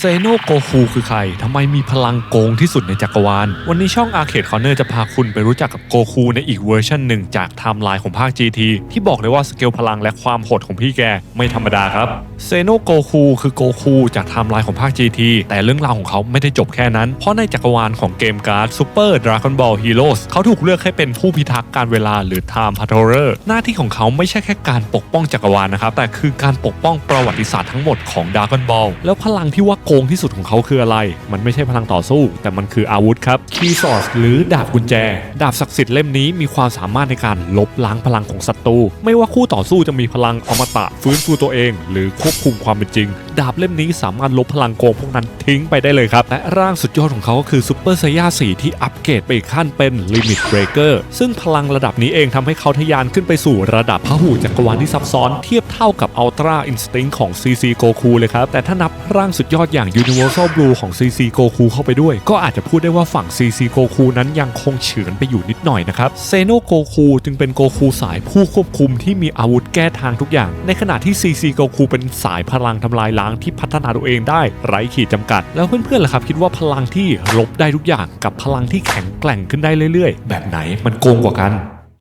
เซโนโกคูคือใคร ทำไมมีพลังโกงที่สุดในจักรวาล วันนี้ช่อง Arcade Corner จะพาคุณไปรู้จักกับโกคูในอีกเวอร์ชันหนึ่งจากไทม์ไลน์ของภาค GT ที่บอกเลยว่าสเกลพลังและความโหดของพี่แกไม่ธรรมดาครับเซโนโกคูคือโกคูจากไทม์ไลน์ของภาค GT แต่เรื่องราวของเขาไม่ได้จบแค่นั้น เพราะในจักรวาลของเกมการ์ด Super Dragon Ball Heroes เขาถูกเลือกให้เป็นผู้พิทักษ์การเวลาหรือ Time Patroller หน้าที่ของเขาไม่ใช่แค่การปกป้องจักรวาลนะครับแต่คือการปกป้องประวัติศาสตร์ทั้งหมดของ Dragon Ball แล้วพลังที่ว่าโกงที่สุดของเขาคืออะไร มันไม่ใช่พลังต่อสู้ แต่มันคืออาวุธครับคีย์ซอร์สหรือดาบกุญแจ ดาบศักดิ์สิทธิ์เล่มนี้มีความสามารถในการลบล้างพลังของศัตรู ไม่ว่าคู่ต่อสู้จะมีพลังอมตะฟื้นฟูตัวเอง หรือควบคุมความเป็นจริง ดาบเล่มนี้สามารถลบพลังโกงพวกนั้นทิ้งไปได้เลยครับ และร่างสุดยอดของเขาก็คือซูเปอร์ไซย่า4ที่อัปเกรดไปอีกขั้นเป็นลิมิตเบรเกอร์ซึ่งพลังระดับนี้เองทำให้เขาทะยานขึ้นไปสู่ระดับพหูจักรวาลที่ซับซ้อน เทียบเท่ากับอัลตร้าอินสติ้งของ CC Goku เลยครับแต่ถ้านับร่างสุดยอดอย่าง Universal Blue ของ CC Goku เข้าไปด้วย ก็อาจจะพูดได้ว่าฝั่ง CC Goku นั้นยังคงเฉือนไปอยู่นิดหน่อยนะครับเซโนโกคูจึงเป็นโกคูสายผู้ควบคุมที่มีอาวุธแก้ทางทุกอย่าง ในขณะที่ CC Goku เป็นสายพลังทำลายล้างที่พัฒนาตัวเองได้ไร้ขีดจำกัด แล้วเพื่อนๆล่ะครับ คิดว่าพลังที่ลบได้ทุกอย่างกับพลังที่แข็งแกร่งขึ้นได้เรื่อยๆ แบบไหนมันโกงกว่ากัน